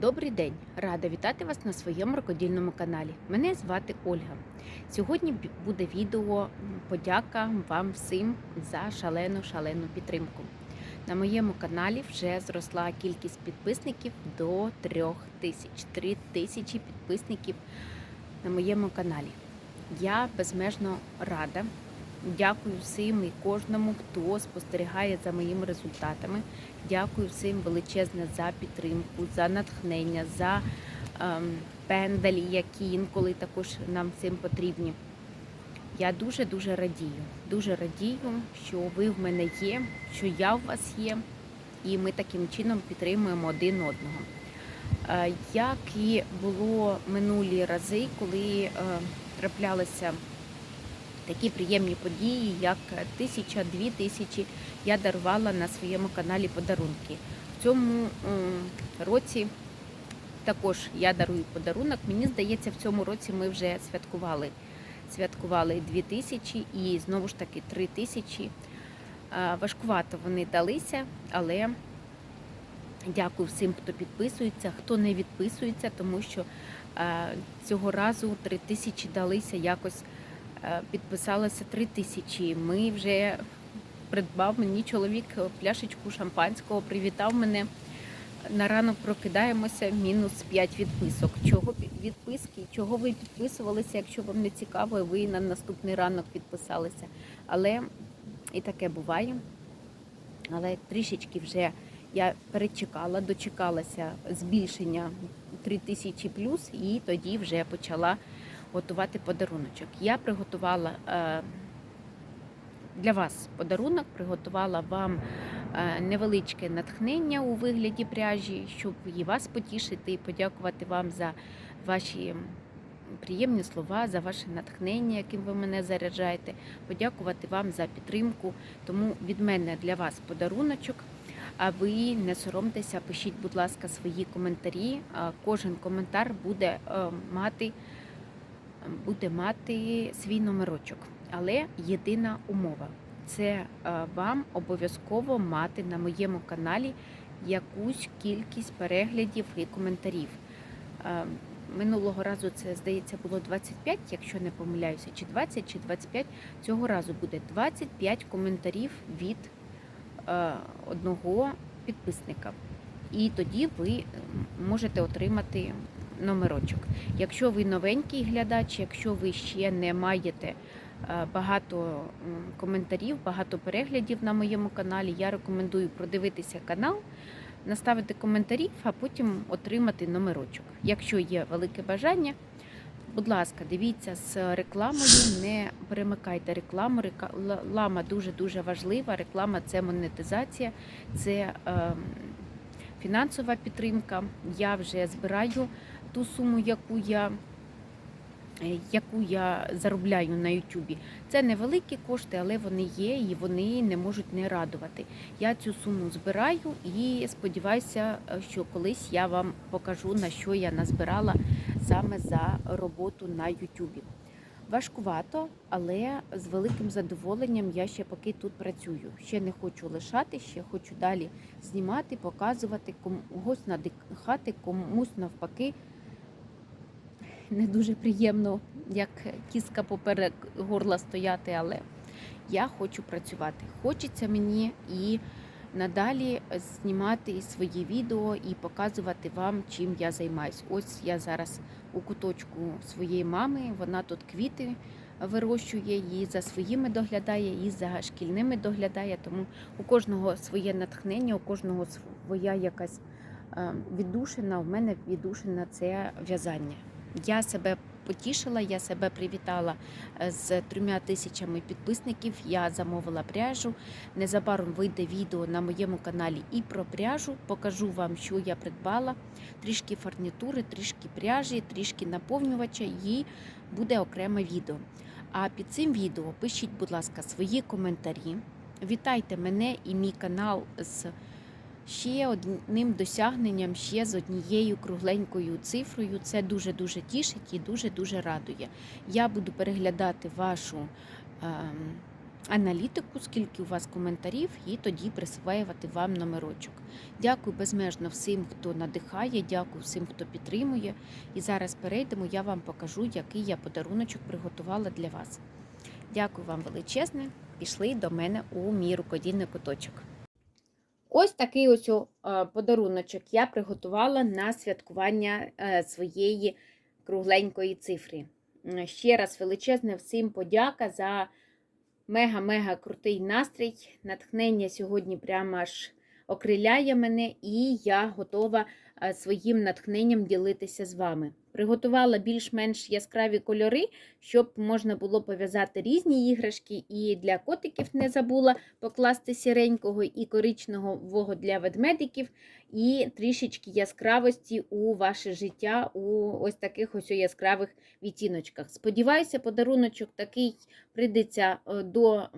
Добрий день! Рада вітати вас на своєму рукодільному каналі. Мене звати Ольга. Сьогодні буде відео подяка вам всім за шалену шалену підтримку. На моєму каналі вже зросла кількість підписників до трьох тисяч. Три тисячі підписників на моєму каналі. Я безмежно рада. Дякую всім і кожному, хто спостерігає за моїми результатами. Дякую всім величезне за підтримку, за натхнення, за ем, пендалі, які інколи також нам всім потрібні. Я дуже дуже радію. Дуже радію, що ви в мене є, що я в вас є, і ми таким чином підтримуємо один одного. Е, Як і було минулі рази, коли е, траплялися такі приємні події, як тисяча, дві тисячі, я дарувала на своєму каналі подарунки. В цьому році також я дарую подарунок. Мені здається, в цьому році ми вже святкували. Святкували дві тисячі і знову ж таки три тисячі. Важкувато вони далися, але дякую всім, хто підписується, хто не відписується, тому що цього разу три тисячі далися якось підписалося три тисячі. Ми вже придбав мені чоловік пляшечку шампанського, привітав мене. На ранок прокидаємося, мінус 5 відписок. Чого відписки? Чого ви підписувалися, якщо вам не цікаво, ви на наступний ранок підписалися. Але і таке буває. Але трішечки вже я перечекала, дочекалася збільшення 3000 плюс, і тоді вже почала готувати подаруночок. Я приготувала е, для вас подарунок, приготувала вам е, невеличке натхнення у вигляді пряжі, щоб і вас потішити, і подякувати вам за ваші приємні слова, за ваше натхнення, яким ви мене заряджаєте, подякувати вам за підтримку. Тому від мене для вас подаруночок. А ви не соромтеся, пишіть, будь ласка, свої коментарі. Кожен коментар буде е, мати, буде мати свій номерочок. Але єдина умова це е, вам обов'язково мати на моєму каналі якусь кількість переглядів і коментарів. Е, Минулого разу це, здається, було 25, якщо не помиляюся, чи 20, чи 25. Цього разу буде 25 коментарів від е, одного підписника. І тоді ви можете отримати номерочок. Якщо ви новенький глядач, якщо ви ще не маєте е, багато коментарів, багато переглядів на моєму каналі, я рекомендую продивитися канал, наставити коментарів, а потім отримати номерочок. Якщо є велике бажання, будь ласка, дивіться з рекламою, не перемикайте рекламу. Реклама дуже дуже важлива. Реклама це монетизація, це ем, фінансова підтримка. Я вже збираю ту суму, яку я. е, Яку я заробляю на Ютубі. Це невеликі кошти, але вони є і вони не можуть не радувати. Я цю суму збираю і сподіваюся, е, що колись я вам покажу, на що я назбирала саме за роботу на Ютубі. Важкувато, але з великим задоволенням я ще поки тут працюю. Ще не хочу лишати, ще хочу далі знімати, показувати, когось надихати, комусь навпаки. Не дуже приємно, як кіска поперек горла стояти, але я хочу працювати. Хочеться мені і надалі знімати свої відео і показувати вам, чим я займаюсь. Ось я зараз у куточку своєї мами. Вона тут квіти вирощує, і за своїми доглядає, і за шкільними доглядає. Тому у кожного своє натхнення, у кожного своя якась е, віддушина. У мене віддушина це в'язання. Я себе потішила, я себе привітала е, з трьома тисячами підписників. Я замовила пряжу. Незабаром вийде відео на моєму каналі і про пряжу. Покажу вам, що я придбала. Трішки фарнітури, трішки пряжі, трішки наповнювача і буде окреме відео. А під цим відео пишіть, будь ласка, свої коментарі. Вітайте мене і мій канал з ще одним досягненням, ще з однією кругленькою цифрою. Це дуже-дуже тішить і дуже-дуже радує. Я буду переглядати вашу ем, аналітику, скільки у вас коментарів, і тоді присваювати вам номерочок. Дякую безмежно всім, хто надихає, дякую всім, хто підтримує. І зараз перейдемо, я вам покажу, який я подаруночок приготувала для вас. Дякую вам величезне. Пішли до мене у мій рукодільний куточок. Ось такий ось подаруночок я приготувала на святкування е, своєї кругленької цифри. Ще раз величезне всім подяка за мега-мега крутий настрій. Натхнення сьогодні прямо аж окриляє мене, і я готова е, своїм натхненням ділитися з вами. Приготувала більш-менш яскраві кольори, щоб можна було пов'язати різні іграшки, і для котиків не забула покласти сіренького і коричневого для ведмедиків, і трішечки яскравості у ваше життя у ось таких ось яскравих відтіночках. Сподіваюся, подаруночок такий прийдеться е, до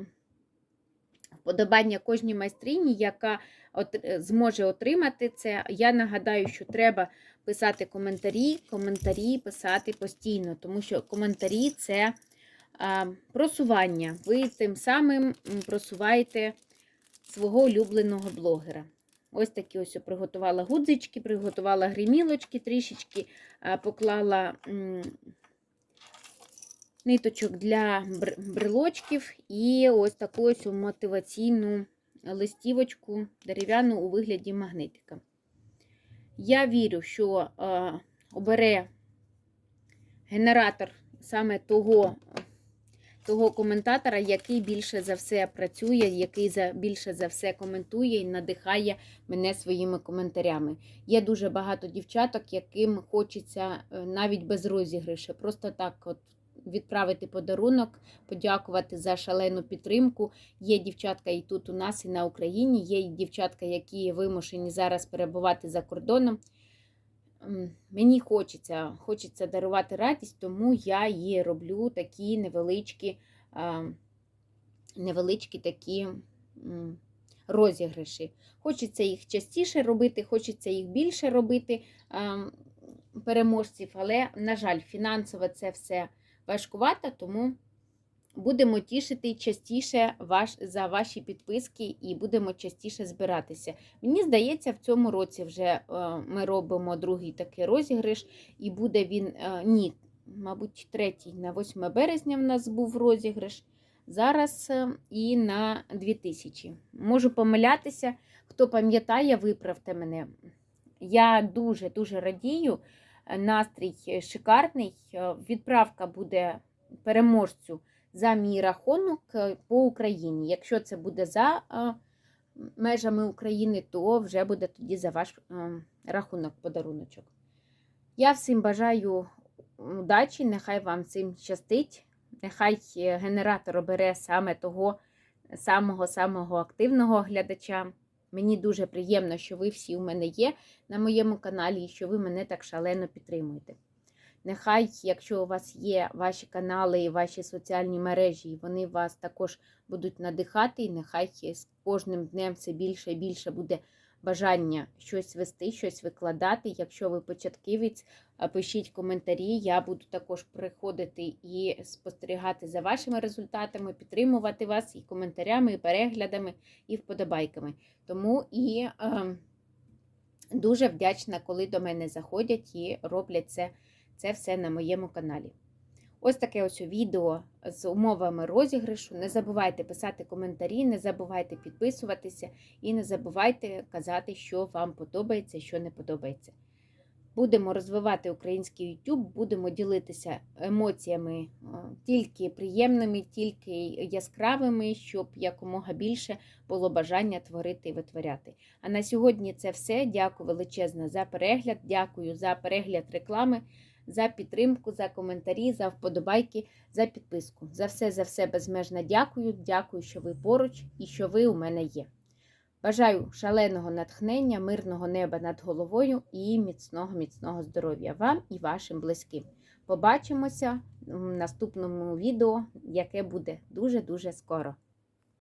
вподобання кожній майстрині, яка от- зможе отримати це. Я нагадаю, що треба писати коментарі, коментарі писати постійно, тому що коментарі це просування. Ви тим самим просуваєте свого улюбленого блогера. Ось такі ось приготувала гудзички, приготувала гримілочки трішечки, поклала ниточок для бр- брелочків і ось таку ось мотиваційну листівочку дерев'яну у вигляді магнитика. Я вірю, що е, обере генератор саме того, того коментатора, який більше за все працює, який за, більше за все коментує і надихає мене своїми коментарями. Є дуже багато дівчаток, яким хочеться е, навіть без розіграшу, просто так от відправити подарунок, подякувати за шалену підтримку. Є дівчатка і тут у нас, і на Україні. Є дівчатка, які вимушені зараз перебувати за кордоном. Мені хочеться, хочеться дарувати радість, тому я її роблю такі невеличкі, невеличкі такі розіграші. Хочеться їх частіше робити, хочеться їх більше робити переможців, але, на жаль, фінансово це все важкувато, тому будемо тішити частіше ваш, за ваші підписки і будемо частіше збиратися. Мені здається, в цьому році вже е, ми робимо другий такий розіграш, і буде він е, ні, мабуть, третій на 8 березня в нас був розіграш. Зараз е, і на 2000. Можу помилятися. Хто пам'ятає, виправте мене. Я дуже-дуже радію. Е, Настрій шикарний. Е, Відправка буде переможцю за мій рахунок е, по Україні. Якщо це буде за е, межами України, то вже буде тоді за ваш е, рахунок подаруночок. Я всім бажаю удачі, нехай вам цим щастить. Нехай е, генератор обере саме того самого-самого активного глядача. Мені дуже приємно, що ви всі у мене є на моєму каналі і що ви мене так шалено підтримуєте. Нехай, якщо у вас є ваші канали і ваші соціальні мережі, і вони вас також будуть надихати, і нехай з кожним днем все більше і більше буде бажання щось вести, щось викладати. Якщо ви початківець, пишіть коментарі. Я буду також приходити і спостерігати за вашими результатами, підтримувати вас і коментарями, і переглядами, і вподобайками. Тому і е, дуже вдячна, коли до мене заходять і роблять це, це все на моєму каналі. Ось таке ось відео з умовами розіграшу. Не забувайте писати коментарі, не забувайте підписуватися і не забувайте казати, що вам подобається, що не подобається. Будемо розвивати український YouTube, будемо ділитися емоціями е, тільки приємними, тільки яскравими, щоб якомога більше було бажання творити і витворяти. А на сьогодні це все. Дякую величезно за перегляд, дякую за перегляд реклами, за підтримку, за коментарі, за вподобайки, за підписку. За все, за все безмежно дякую. Дякую, що ви поруч і що ви у мене є. Бажаю шаленого натхнення, мирного неба над головою і міцного, міцного здоров'я вам і вашим близьким. Побачимося в наступному відео, яке буде дуже-дуже скоро.